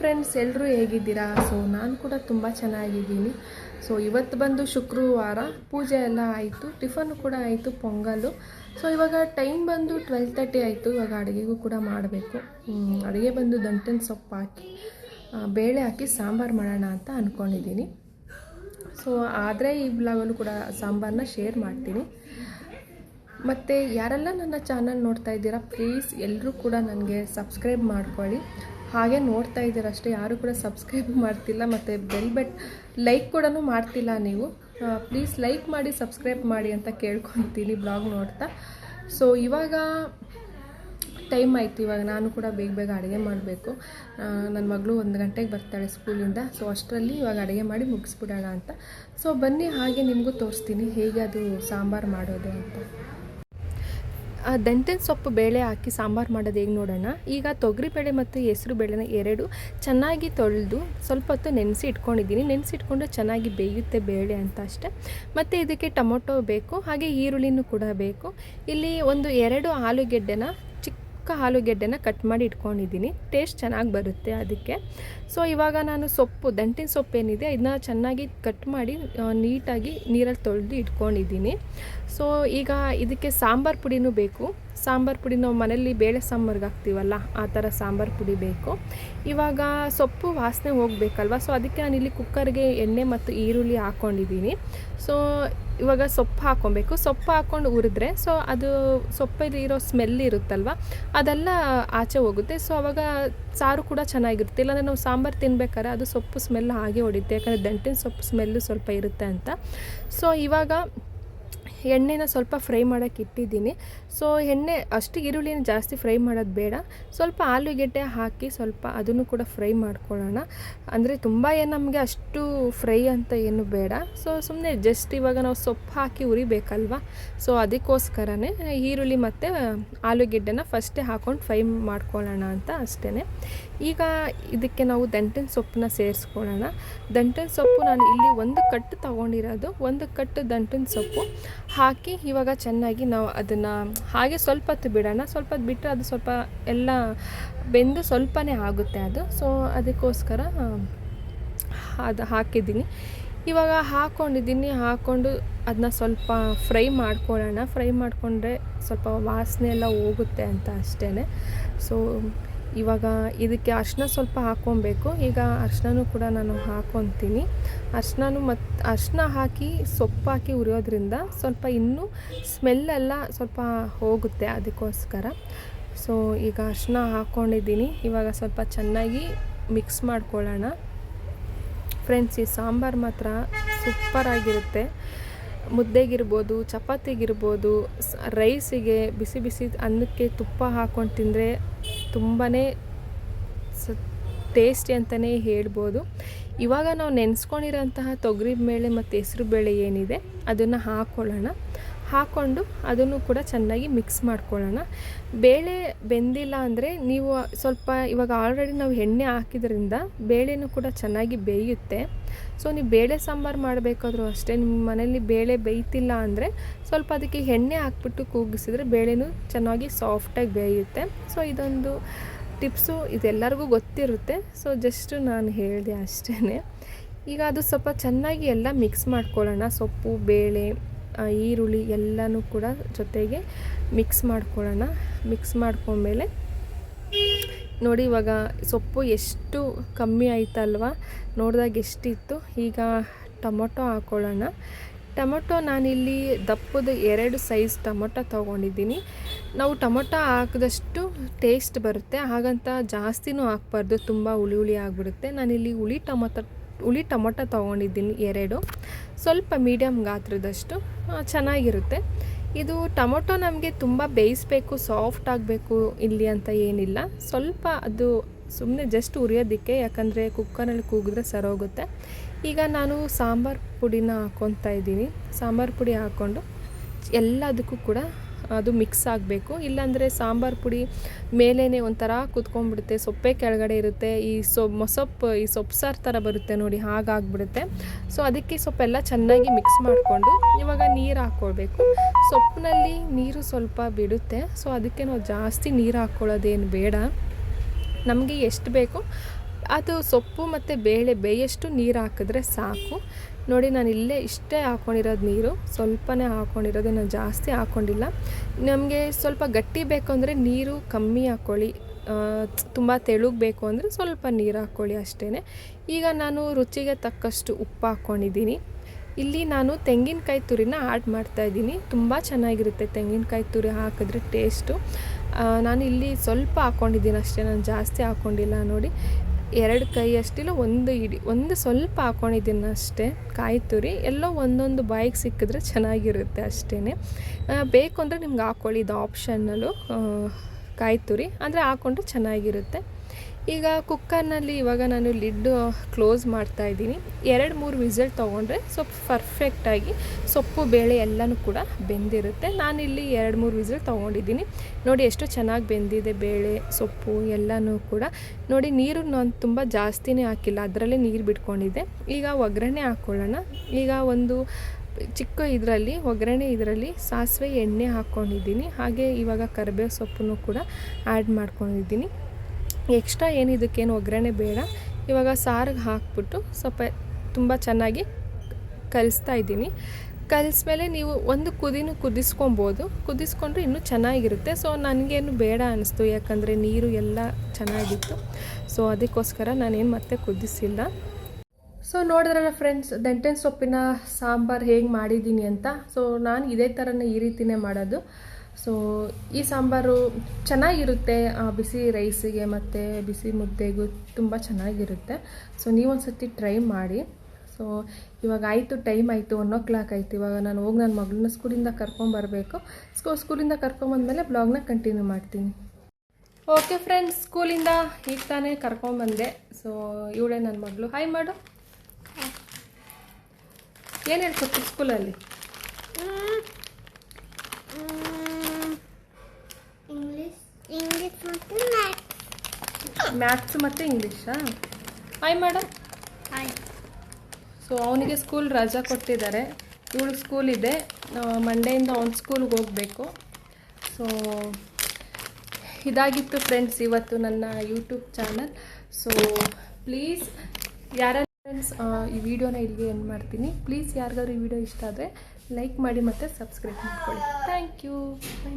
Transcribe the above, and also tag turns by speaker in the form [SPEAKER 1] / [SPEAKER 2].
[SPEAKER 1] Friends ಎಲ್ಲರೂ ಹೇಗಿದ್ದೀರಾ? So ನಾನು ಕೂಡ ತುಂಬ ಚೆನ್ನಾಗಿದ್ದೀನಿ. ಸೊ ಇವತ್ತು ಬಂದು ಶುಕ್ರವಾರ ಪೂಜೆ ಎಲ್ಲ ಆಯಿತು. ಟಿಫನ್ ಕೂಡ ಆಯಿತು, ಪೊಂಗಲು. ಸೊ ಇವಾಗ ಟೈಮ್ ಬಂದು ಟ್ವೆಲ್ ತರ್ಟಿ ಆಯಿತು. ಇವಾಗ ಅಡುಗೆಗೂ ಕೂಡ ಮಾಡಬೇಕು. ಅಡುಗೆ ಬಂದು ದಂಟಿನ ಸೊಪ್ಪು ಹಾಕಿ ಬೇಳೆ ಹಾಕಿ ಸಾಂಬಾರು ಮಾಡೋಣ ಅಂತ ಅಂದ್ಕೊಂಡಿದ್ದೀನಿ ಸೊ ಆದರೆ ಈ ಬ್ಲಾಗಲ್ಲೂ ಕೂಡ ಸಾಂಬಾರನ್ನ ಶೇರ್ ಮಾಡ್ತೀನಿ. ಮತ್ತು ಯಾರೆಲ್ಲ ನನ್ನ ಚಾನಲ್ ನೋಡ್ತಾ ಇದ್ದೀರಾ ಪ್ಲೀಸ್ ಎಲ್ಲರೂ ಕೂಡ ನನಗೆ ಸಬ್ಸ್ಕ್ರೈಬ್ ಮಾಡ್ಕೊಳ್ಳಿ. ಹಾಗೆ ನೋಡ್ತಾ ಅಷ್ಟೇ ಯಾರು ಕೂಡ ಸಬ್ಸ್ಕ್ರೈಬ್ ಮಾಡ್ತಿಲ್ಲ ಮತ್ತು ಬೆಲ್ ಬಟ್ ಲೈಕ್ ಕೂಡ ಮಾಡ್ತಿಲ್ಲ ನೀವು. ಪ್ಲೀಸ್ ಲೈಕ್ ಮಾಡಿ ಸಬ್ಸ್ಕ್ರೈಬ್ ಮಾಡಿ ಅಂತ ಕೇಳ್ಕೊತೀನಿ ಬ್ಲಾಗ್ ನೋಡ್ತಾ. ಸೊ ಇವಾಗ ಟೈಮ್ ಆಯಿತು. ಇವಾಗ ನಾನು ಕೂಡ ಬೇಗ ಬೇಗ ಅಡುಗೆ ಮಾಡಬೇಕು. ನನ್ನ ಮಗಳು ಒಂದು ಗಂಟೆಗೆ ಬರ್ತಾಳೆ ಸ್ಕೂಲಿಂದ ಸೊ ಅಷ್ಟರಲ್ಲಿ ಇವಾಗ ಅಡುಗೆ ಮಾಡಿ ಮುಗಿಸ್ಬಿಡೋಣ ಅಂತ. ಸೊ ಬನ್ನಿ, ಹಾಗೆ ನಿಮಗೂ ತೋರಿಸ್ತೀನಿ. ಹೇಗೆ ಅದು ಸಾಂಬಾರು ಮಾಡೋದು ಅಂತ. ದಂಟಿನ ಸೊಪ್ಪು ಬೇಳೆ ಹಾಕಿ ಸಾಂಬಾರು ಮಾಡೋದು ಹೇಗೆ ನೋಡೋಣ? ಈಗ ತೊಗರಿ ಬೇಳೆ ಮತ್ತು ಹೆಸರು ಬೇಳೆನ ಎರಡು ಚೆನ್ನಾಗಿ ತೊಳೆದು ಸ್ವಲ್ಪ ಹೊತ್ತು ನೆನೆಸಿ ಇಟ್ಕೊಂಡಿದ್ದೀನಿ. ನೆನೆಸಿ ಇಟ್ಕೊಂಡು ಚೆನ್ನಾಗಿ ಬೇಯುತ್ತೆ ಬೇಳೆ ಅಂತ ಅಷ್ಟೆ. ಮತ್ತು ಇದಕ್ಕೆ ಟೊಮೊಟೊ ಬೇಕು, ಹಾಗೆ ಈರುಳ್ಳಿನೂ ಕೂಡ ಬೇಕು. ಇಲ್ಲಿ ಒಂದು ಎರಡು ಆಲೂಗೆಡ್ಡೆನ ಚಿಕ್ಕ ಆಲೂಗೆಡ್ಡೆನ ಕಟ್ ಮಾಡಿ ಇಟ್ಕೊಂಡಿದ್ದೀನಿ. ಟೇಸ್ಟ್ ಚೆನ್ನಾಗಿ ಬರುತ್ತೆ ಅದಕ್ಕೆ. ಸೊ ಇವಾಗ ನಾನು ಸೊಪ್ಪು, ದಂಟಿನ ಸೊಪ್ಪು ಏನಿದೆ, ಇದನ್ನ ಚೆನ್ನಾಗಿ ಕಟ್ ಮಾಡಿ ನೀಟಾಗಿ ನೀರಲ್ಲಿ ತೊಳೆದು ಇಟ್ಕೊಂಡಿದ್ದೀನಿ. ಸೊ ಈಗ ಇದಕ್ಕೆ ಸಾಂಬಾರು ಪುಡಿನೂ ಬೇಕು. ಸಾಂಬಾರು ಪುಡಿ ನಾವು ಮನೆಯಲ್ಲಿ ಬೇಳೆ ಸಾಂಬಾರ್ಗೆ ಹಾಕ್ತೀವಲ್ಲ, ಆ ಥರ ಸಾಂಬಾರು ಪುಡಿ ಬೇಕು. ಇವಾಗ ಸೊಪ್ಪು ವಾಸನೆ ಹೋಗಬೇಕಲ್ವ ಸೊ ಅದಕ್ಕೆ ನಾನು ಇಲ್ಲಿ ಕುಕ್ಕರ್ಗೆ ಎಣ್ಣೆ ಮತ್ತು ಈರುಳ್ಳಿ ಹಾಕ್ಕೊಂಡಿದ್ದೀನಿ ಸೊ ಇವಾಗ ಸೊಪ್ಪು ಹಾಕ್ಕೊಬೇಕು. ಸೊಪ್ಪು ಹಾಕ್ಕೊಂಡು ಹುರಿದ್ರೆ ಸೊ ಅದು ಸೊಪ್ಪಲ್ಲಿ ಇರೋ ಸ್ಮೆಲ್ ಇರುತ್ತಲ್ವ, ಅದೆಲ್ಲ ಆಚೆ ಹೋಗುತ್ತೆ. ಸೊ ಅವಾಗ ಸಾರು ಕೂಡ ಚೆನ್ನಾಗಿರುತ್ತೆ. ಇಲ್ಲಾಂದರೆ ನಾವು ಸಾಂಬಾರು ತಿನ್ಬೇಕಾದ್ರೆ ಅದು ಸೊಪ್ಪು ಸ್ಮೆಲ್ ಹಾಗೆ ಹೊಡಿತೆ ಯಾಕಂದರೆ ದಂಟಿನ ಸೊಪ್ಪು ಸ್ಮೆಲ್ಲು ಸ್ವಲ್ಪ ಇರುತ್ತೆ ಅಂತ. ಸೊ ಇವಾಗ ಎಣ್ಣೆನ ಸ್ವಲ್ಪ ಫ್ರೈ ಮಾಡೋಕ್ಕೆ ಇಟ್ಟಿದ್ದೀನಿ. ಸೊ ಎಣ್ಣೆ ಅಷ್ಟು ಈರುಳ್ಳಿನ ಜಾಸ್ತಿ ಫ್ರೈ ಮಾಡೋದು ಬೇಡ. ಸ್ವಲ್ಪ ಆಲೂಗೆಡ್ಡೆ ಹಾಕಿ ಸ್ವಲ್ಪ ಅದನ್ನು ಕೂಡ ಫ್ರೈ ಮಾಡ್ಕೊಳ್ಳೋಣ. ಅಂದರೆ ತುಂಬ ಏನು ನಮಗೆ ಅಷ್ಟು ಫ್ರೈ ಅಂತ ಏನು ಬೇಡ. ಸೊ ಸುಮ್ಮನೆ ಜಸ್ಟ್ ಇವಾಗ ನಾವು ಸೊಪ್ಪು ಹಾಕಿ ಉರಿಬೇಕಲ್ವ ಸೊ ಅದಕ್ಕೋಸ್ಕರನೇ ಈರುಳ್ಳಿ ಮತ್ತು ಆಲೂಗೆಡ್ಡೆನ ಫಸ್ಟೇ ಹಾಕ್ಕೊಂಡು ಫ್ರೈ ಮಾಡ್ಕೊಳ್ಳೋಣ ಅಂತ ಅಷ್ಟೇ ಈಗ ಇದಕ್ಕೆ ನಾವು ದಂಟಿನ ಸೊಪ್ಪನ್ನ ಸೇರಿಸ್ಕೊಳ್ಳೋಣ. ದಂಟಿನ ಸೊಪ್ಪು ನಾನು ಇಲ್ಲಿ ಒಂದು ಕಟ್ಟು ತೊಗೊಂಡಿರೋದು. ಒಂದು ಕಟ್ಟು ದಂಟಿನ ಸೊಪ್ಪು. ಹಾಕಿ ಇವಾಗ ಚೆನ್ನಾಗಿ ನಾವು ಅದನ್ನು ಹಾಗೆ ಸ್ವಲ್ಪ ಹೊತ್ತು ಬಿಡೋಣ. ಸ್ವಲ್ಪ ಹೊತ್ತು ಬಿಟ್ಟರೆ ಅದು ಸ್ವಲ್ಪ ಎಲ್ಲ ಬೆಂದು ಸ್ವಲ್ಪನೇ ಆಗುತ್ತೆ ಅದು. ಸೊ ಅದಕ್ಕೋಸ್ಕರ, ಅದು ಹಾಕಿದ್ದೀನಿ. ಇವಾಗ ಹಾಕ್ಕೊಂಡಿದ್ದೀನಿ ಹಾಕ್ಕೊಂಡು ಅದನ್ನ ಸ್ವಲ್ಪ ಫ್ರೈ ಮಾಡ್ಕೊಳ್ಳೋಣ. ಫ್ರೈ ಮಾಡಿಕೊಂಡ್ರೆ ಸ್ವಲ್ಪ ವಾಸನೆ ಎಲ್ಲ ಹೋಗುತ್ತೆ ಅಂತ ಅಷ್ಟೇ ಸೊ ಇವಾಗ ಇದಕ್ಕೆ ಅರ್ಶಿನ ಸ್ವಲ್ಪ ಹಾಕ್ಕೊಬೇಕು. ಈಗ ಅರ್ಶಿನೂ ಕೂಡ ನಾನು ಹಾಕ್ಕೊತೀನಿ ಅರ್ಶಿನೂ ಮತ್ತು ಅರ್ಶಿನ ಹಾಕಿ ಸೊಪ್ಪು ಹಾಕಿ ಉರಿಯೋದ್ರಿಂದ ಸ್ವಲ್ಪ ಇನ್ನೂ ಸ್ಮೆಲ್ಲೆಲ್ಲ ಸ್ವಲ್ಪ ಹೋಗುತ್ತೆ ಅದಕ್ಕೋಸ್ಕರ. ಸೊ ಈಗ ಅರ್ಶಿನ ಹಾಕ್ಕೊಂಡಿದ್ದೀನಿ ಇವಾಗ ಸ್ವಲ್ಪ ಚೆನ್ನಾಗಿ ಮಿಕ್ಸ್ ಮಾಡ್ಕೊಳ್ಳೋಣ. ಫ್ರೆಂಡ್ಸ್ ಈ ಸಾಂಬಾರು ಮಾತ್ರ ಸೂಪರಾಗಿರುತ್ತೆ ಮುದ್ದೆಗಿರ್ಬೋದು, ಚಪಾತಿಗಿರ್ಬೋದು ರೈಸಿಗೆ ಬಿಸಿ ಬಿಸಿ ಅನ್ನಕ್ಕೆ ತುಪ್ಪ ಹಾಕ್ಕೊಂಡು ತಿಂದರೆ ತುಂಬಾ ಸ ಟೇಸ್ಟಿ ಅಂತಲೇ ಹೇಳ್ಬೋದು. ಇವಾಗ ನಾವು ನೆನೆಸ್ಕೊಂಡಿರೋಂತಹ ತೊಗರಿ ಬೇಳೆ ಮತ್ತು ಹೆಸ್ರು ಬೇಳೆ ಏನಿದೆ, ಅದನ್ನು ಹಾಕ್ಕೊಳ್ಳೋಣ ಹಾಕ್ಕೊಂಡು ಅದನ್ನು ಕೂಡ ಚೆನ್ನಾಗಿ ಮಿಕ್ಸ್ ಮಾಡ್ಕೊಳ್ಳೋಣ. ಬೇಳೆ ಬೆಂದಿಲ್ಲ ಅಂದರೆ ನೀವು ಸ್ವಲ್ಪ ಇವಾಗ ಆಲ್ರೆಡಿ ನಾವು ಎಣ್ಣೆ ಹಾಕಿದ್ರಿಂದ ಬೇಳೆನೂ ಕೂಡ ಚೆನ್ನಾಗಿ ಬೇಯುತ್ತೆ. ಸೊ, ನೀವು ಬೇಳೆ ಸಾಂಬಾರು ಮಾಡಬೇಕಾದ್ರೂ ಅಷ್ಟೇ, ನಿಮ್ಮ ಮನೇಲಿ ಬೇಳೆ ಬೇಯ್ತಿಲ್ಲ ಅಂದರೆ ಸ್ವಲ್ಪ ಅದಕ್ಕೆ ಎಣ್ಣೆ ಹಾಕ್ಬಿಟ್ಟು ಕೂಗಿಸಿದ್ರೆ ಬೇಳೆನೂ ಚೆನ್ನಾಗಿ ಸಾಫ್ಟಾಗಿ ಬೇಯುತ್ತೆ. ಸೊ, ಇದೊಂದು ಟಿಪ್ಸು ಇದೆಲ್ಲರಿಗೂ ಗೊತ್ತಿರುತ್ತೆ. ಸೊ, ಜಸ್ಟ್ ನಾನು ಹೇಳಿದೆ ಅಷ್ಟೇ ಈಗ ಅದು ಸ್ವಲ್ಪ ಚೆನ್ನಾಗಿ ಎಲ್ಲ ಮಿಕ್ಸ್ ಮಾಡ್ಕೊಳ್ಳೋಣ. ಸೊಪ್ಪು, ಬೇಳೆ ಈರುಳ್ಳಿ ಎಲ್ಲನೂ ಕೂಡ ಜೊತೆಗೆ ಮಿಕ್ಸ್ ಮಾಡ್ಕೊಳ್ಳೋಣ. ಮಿಕ್ಸ್ ಮಾಡ್ಕೊಂಡ್ಮೇಲೆ ನೋಡಿ ಇವಾಗ ಸೊಪ್ಪು ಎಷ್ಟು ಕಮ್ಮಿ ಆಯ್ತಲ್ವ? ನೋಡಿದಾಗ ಎಷ್ಟಿತ್ತು? ಈಗ ಟೊಮೊಟೊ ಹಾಕ್ಕೊಳ್ಳೋಣ ಟೊಮೊಟೊ ನಾನಿಲ್ಲಿ ದಪ್ಪದ ಎರಡು ಸೈಜ್ ಟೊಮೊಟೊ ತೊಗೊಂಡಿದ್ದೀನಿ. ನಾವು ಟೊಮೊಟೊ ಹಾಕಿದಷ್ಟು ಟೇಸ್ಟ್ ಬರುತ್ತೆ. ಹಾಗಂತ ಜಾಸ್ತಿನೂ ಹಾಕ್ಬಾರ್ದು. ತುಂಬ ಹುಳಿ ಹುಳಿ ಆಗಿಬಿಡುತ್ತೆ. ನಾನಿಲ್ಲಿ ಹುಳಿ ಟೊಮೊಟೊ ಹುಳಿ ಟೊಮೊಟೊ ತೊಗೊಂಡಿದ್ದೀನಿ ಎರಡು. ಸ್ವಲ್ಪ ಮೀಡಿಯಮ್ ಗಾತ್ರದಷ್ಟು ಚೆನ್ನಾಗಿರುತ್ತೆ. ಇದು ಟೊಮೊಟೊ ನಮಗೆ ತುಂಬ ಬೇಯಿಸಬೇಕು, ಸಾಫ್ಟ್ ಆಗಬೇಕು ಇಲ್ಲಿ ಅಂತ ಏನಿಲ್ಲ. ಸ್ವಲ್ಪ ಅದು ಸುಮ್ಮನೆ ಜಸ್ಟ್ ಉರಿಯೋದಕ್ಕೆ, ಯಾಕಂದರೆ ಕುಕ್ಕರಲ್ಲಿ ಕೂಗಿದ್ರೆ ಸರೋಗುತ್ತೆ. ಈಗ ನಾನು ಸಾಂಬಾರು ಪುಡಿನ ಹಾಕ್ಕೊತಾ ಇದ್ದೀನಿ. ಸಾಂಬಾರು ಪುಡಿ ಹಾಕ್ಕೊಂಡು ಎಲ್ಲದಕ್ಕೂ ಕೂಡ ಅದು ಮಿಕ್ಸ್ ಆಗಬೇಕು. ಇಲ್ಲಾಂದರೆ ಸಾಂಬಾರು ಪುಡಿ ಮೇಲೇ ಒಂಥರ ಕುತ್ಕೊಂಡ್ಬಿಡುತ್ತೆ, ಸೊಪ್ಪೆ ಕೆಳಗಡೆ ಇರುತ್ತೆ. ಈ ಸೊ ಮೊಸೊಪ್ಪು ಈ ಸೊಪ್ಪು ಸಾರು ಥರ ಬರುತ್ತೆ ನೋಡಿ, ಹಾಗಾಗ್ಬಿಡುತ್ತೆ. ಸೊ ಅದಕ್ಕೆ ಸೊಪ್ಪೆಲ್ಲ ಚೆನ್ನಾಗಿ ಮಿಕ್ಸ್ ಮಾಡಿಕೊಂಡು ಇವಾಗ ನೀರು ಹಾಕ್ಕೊಳ್ಬೇಕು. ಸೊಪ್ಪಿನಲ್ಲಿ ನೀರು ಸ್ವಲ್ಪ ಬಿಡುತ್ತೆ. ಸೊ ಅದಕ್ಕೆ ನಾವು ಜಾಸ್ತಿ ನೀರು ಹಾಕ್ಕೊಳ್ಳೋದೇನು ಬೇಡ. ನಮಗೆ ಎಷ್ಟು ಬೇಕೋ ಅದು ಸೊಪ್ಪು ಮತ್ತು ಬೇಳೆ ಬೇಯಷ್ಟು ನೀರು ಹಾಕಿದ್ರೆ ಸಾಕು. ನೋಡಿ, ನಾನು ಇಲ್ಲೇ ಇಷ್ಟೇ ಹಾಕ್ಕೊಂಡಿರೋದು ನೀರು. ಸ್ವಲ್ಪನೇ ಹಾಕ್ಕೊಂಡಿರೋದು ನಾನು ಜಾಸ್ತಿ ಹಾಕ್ಕೊಂಡಿಲ್ಲ ನಮಗೆ ಸ್ವಲ್ಪ ಗಟ್ಟಿ ಬೇಕು ಅಂದರೆ ನೀರು ಕಮ್ಮಿ ಹಾಕ್ಕೊಳ್ಳಿ ತುಂಬ ತೆಳುಗಬೇಕು ಅಂದರೆ ಸ್ವಲ್ಪ ನೀರು ಹಾಕ್ಕೊಳ್ಳಿ ಅಷ್ಟೇ ಈಗ ನಾನು ರುಚಿಗೆ ತಕ್ಕಷ್ಟು ಉಪ್ಪು ಹಾಕ್ಕೊಂಡಿದ್ದೀನಿ ಇಲ್ಲಿ ನಾನು ತೆಂಗಿನಕಾಯಿ ತುರಿನ ಆ್ಯಡ್ ಮಾಡ್ತಾಯಿದ್ದೀನಿ ತುಂಬ ಚೆನ್ನಾಗಿರುತ್ತೆ ತೆಂಗಿನಕಾಯಿ ತುರಿ ಹಾಕಿದ್ರೆ ಟೇಸ್ಟು ನಾನು ಇಲ್ಲಿ ಸ್ವಲ್ಪ ಹಾಕ್ಕೊಂಡಿದ್ದೀನಿ ಅಷ್ಟೇ, ನಾನು ಜಾಸ್ತಿ ಹಾಕ್ಕೊಂಡಿಲ್ಲ ನೋಡಿ. ಎರಡು ಕೈ ಅಷ್ಟಿಲ್ಲ, ಒಂದು ಇಡಿ, ಒಂದು ಸ್ವಲ್ಪ ಹಾಕೊಂಡಿದ್ದೀನಿ ಅಷ್ಟೇ, ಕಾಯಿ ತುರಿ, ಎಲ್ಲೋ ಒಂದೊಂದು ಬಾಯಿಗೆ ಸಿಕ್ಕಿದ್ರೆ ಚೆನ್ನಾಗಿರುತ್ತೆ ಅಷ್ಟೇ ಬೇಕು ಅಂದರೆ ನಿಮ್ಗೆ ಹಾಕ್ಕೊಳ್ಳಿ ಇದು ಆಪ್ಷನ್ನಲ್ಲೂ ಕಾಯಿ ತುರಿ, ಅಂದರೆ ಹಾಕ್ಕೊಂಡ್ರೆ ಚೆನ್ನಾಗಿರುತ್ತೆ. ಈಗ ಕುಕ್ಕರ್ನಲ್ಲಿ ಇವಾಗ ನಾನು ಲಿಡ್ಡು ಕ್ಲೋಸ್ ಮಾಡ್ತಾ ಇದ್ದೀನಿ. ಎರಡು ಮೂರು ವಿಸಲ್ ತೊಗೊಂಡ್ರೆ ಸ್ವಲ್ಪ ಪರ್ಫೆಕ್ಟಾಗಿ ಸೊಪ್ಪು, ಬೇಳೆ ಎಲ್ಲನೂ ಕೂಡ ಬೆಂದಿರುತ್ತೆ. ನಾನಿಲ್ಲಿ ಎರಡು ಮೂರು ವಿಸಲ್ ತೊಗೊಂಡಿದ್ದೀನಿ. ನೋಡಿ ಎಷ್ಟು ಚೆನ್ನಾಗಿ ಬೆಂದಿದೆ ಬೇಳೆ, ಸೊಪ್ಪು ಎಲ್ಲನೂ ಕೂಡ. ನೋಡಿ ನೀರು ನಾನು ತುಂಬ ಜಾಸ್ತಿನೇ ಹಾಕಿಲ್ಲ, ಅದರಲ್ಲೇ ನೀರು ಬಿಟ್ಕೊಂಡಿದ್ದೆ. ಈಗ ಒಗ್ಗರಣೆ ಹಾಕ್ಕೊಳ್ಳೋಣ ಈಗ ಒಂದು ಚಿಕ್ಕ ಇದರಲ್ಲಿ, ಒಗ್ಗರಣೆ ಇದರಲ್ಲಿ ಸಾಸಿವೆ ಎಣ್ಣೆ ಹಾಕ್ಕೊಂಡಿದ್ದೀನಿ ಹಾಗೆ ಇವಾಗ ಕರಿಬೇವು ಸೊಪ್ಪನ್ನು ಕೂಡ ಆ್ಯಡ್ ಮಾಡ್ಕೊಂಡಿದ್ದೀನಿ. ಎಕ್ಸ್ಟ್ರಾ ಏನು ಇದಕ್ಕೇನು ಒಗ್ಗರಣೆ ಬೇಡ. ಇವಾಗ ಸಾರಿಗೆ ಹಾಕ್ಬಿಟ್ಟು ಸ್ವಲ್ಪ ತುಂಬ ಚೆನ್ನಾಗಿ ಕಲಿಸ್ತಾ ಇದ್ದೀನಿ. ಕಲಿಸ್ಮೇಲೆ ನೀವು ಒಂದು ಕುದಿನೂ ಕುದಿಸ್ಕೊಬೋದು. ಕುದಿಸ್ಕೊಂಡ್ರೆ ಇನ್ನೂ ಚೆನ್ನಾಗಿರುತ್ತೆ. ಸೊ ನನಗೇನು ಬೇಡ ಅನ್ನಿಸ್ತು ಯಾಕಂದರೆ ನೀರು ಎಲ್ಲ ಚೆನ್ನಾಗಿತ್ತು. ಸೊ ಅದಕ್ಕೋಸ್ಕರ ನಾನೇನು ಮತ್ತೆ ಕುದಿಸಿಲ್ಲ. ಸೊ ನೋಡಿದ್ರಲ್ಲ ಫ್ರೆಂಡ್ಸ್, ದಂಟೆನ್ ಸೊಪ್ಪಿನ ಸಾಂಬಾರು ಹೇಗೆ ಮಾಡಿದ್ದೀನಿ ಅಂತ. ಸೊ ನಾನು ಇದೇ ಥರನೇ ಈ ರೀತಿನೇ ಮಾಡೋದು. ಸೊ ಈ ಸಾಂಬಾರು ಚೆನ್ನಾಗಿರುತ್ತೆ. ಬಿಸಿ ರೈಸಿಗೆ ಮತ್ತು ಬಿಸಿ ಮುದ್ದೆಗೂ ತುಂಬ ಚೆನ್ನಾಗಿರುತ್ತೆ. ಸೊ ನೀವೊಂದು ಸತಿ ಟ್ರೈ ಮಾಡಿ. ಸೊ ಇವಾಗ ಆಯಿತು ಟೈಮ್ ಆಯಿತು ಒನ್ ಓ ಕ್ಲಾಕ್ ಆಯಿತು. ಇವಾಗ ನಾನು ಹೋಗಿ ನನ್ನ ಮಗಳನ್ನ ಸ್ಕೂಲಿಂದ ಕರ್ಕೊಂಬರ್ಬೇಕು ಸ್ಕೂ ಸ್ಕೂಲಿಂದ ಕರ್ಕೊಂಬಂದಮೇಲೆ ಬ್ಲಾಗ್ನ ಕಂಟಿನ್ಯೂ ಮಾಡ್ತೀನಿ. ಓಕೆ ಫ್ರೆಂಡ್ಸ್ ಸ್ಕೂಲಿಂದ ಈಗ ತಾನೇ ಕರ್ಕೊಂಬಂದೆ ಸೊ ಇವಳೇ ನನ್ನ ಮಗಳು. ಹಾಯ್ ಮಾಡು. ಏನು ಹೇಳ್ಕೊಡ್ತೀವಿ ಸ್ಕೂಲಲ್ಲಿ
[SPEAKER 2] ಇಂಗ್ಲಿಷ್ ಇಂಗ್ಲಿಷ್ ಮತ್ತು ಮ್ಯಾಥ್ಸ್
[SPEAKER 1] ಮತ್ತೆ ಮತ್ತು ಇಂಗ್ಲೀಷಾ ಹಾಯ್ ಮೇಡಮ್
[SPEAKER 2] ಹಾಯ್
[SPEAKER 1] ಸೊ ಅವನಿಗೆ ಸ್ಕೂಲ್ ರಜಾ ಕೊಟ್ಟಿದ್ದಾರೆ. ಇವಳು ಸ್ಕೂಲ್ ಇದೆ. ಮಂಡೆಯಿಂದ ಅವ್ನ ಸ್ಕೂಲ್ಗೆ ಹೋಗಬೇಕು. ಸೊ ಇದಾಗಿತ್ತು ಫ್ರೆಂಡ್ಸ್ ಇವತ್ತು ನನ್ನ ಯೂಟ್ಯೂಬ್ ಚಾನಲ್ ಸೊ ಪ್ಲೀಸ್ ಯಾರ ಫ್ರೆಂಡ್ಸ್ ಈ ವಿಡಿಯೋನ ಇಲ್ಲಿಗೆ ಎಂಡ್ ಮಾಡ್ತೀನಿ. ಪ್ಲೀಸ್ ಯಾರಿಗಾದ್ರು ಈ ವಿಡಿಯೋ ಇಷ್ಟ ಆದರೆ ಲೈಕ್ ಮಾಡಿ ಮತ್ತು ಸಬ್ಸ್ಕ್ರೈಬ್ ಮಾಡ್ಕೊಳ್ಳಿ. Thank you by